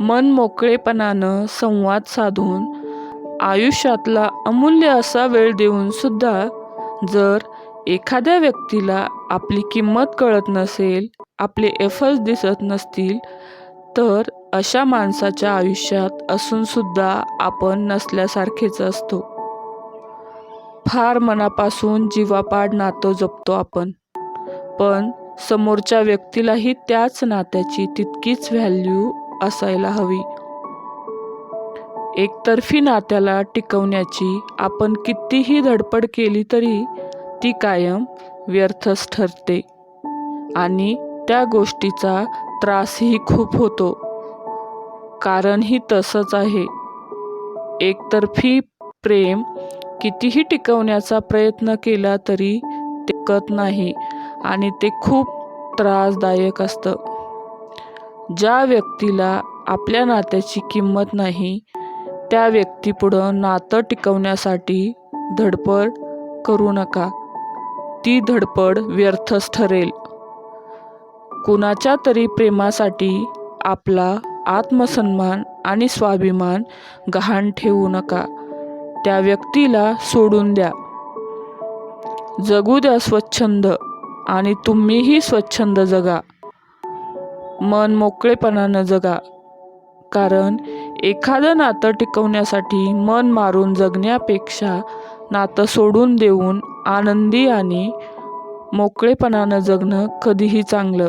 मन मोकळेपणानं संवाद साधून आयुष्यातला अमूल्य असा वेळ देऊन सुद्धा जर एखाद्या व्यक्तीला आपली किंमत कळत नसेल आपले एफर्ट्स दिसत नसतील तर अशा माणसाच्या आयुष्यात असून सुद्धा आपण नसल्यासारखेच असतो. फार मनापासून जीवापाड नातं जपतो आपण. पण समोरच्या व्यक्तीलाही त्याच नात्याची तितकीच व्हॅल्यू असायला हवी. एकतर्फी नात्याला टिकवण्याची आपण कितीही धडपड केली तरी ती कायम व्यर्थच ठरते आणि त्या गोष्टीचा त्रासही खूप होतो. कारणही तसंच आहे. एकतर्फी प्रेम कितीही टिकवण्याचा प्रयत्न केला तरी टिकत नाही आणि ते खूप त्रासदायक असतं. ज्या व्यक्तीला आपल्या नात्याची किंमत नाही त्या व्यक्तीपुढं नातं टिकवण्यासाठी धडपड करू नका. ती धडपड व्यर्थच ठरेल. कुणाच्या तरी प्रेमासाठी आपला आत्मसन्मान आणि स्वाभिमान गहाण ठेवू नका. त्या व्यक्तीला सोडून द्या. जगू द्या स्वच्छंद आणि तुम्हीही स्वच्छंद जगा. मन मोकळेपणानं जगा. कारण एखादं नातं टिकवण्यासाठी मन मारून जगण्यापेक्षा नातं सोडून देऊन आनंदी आणि मोकळेपणानं जगणं कधीही चांगलं.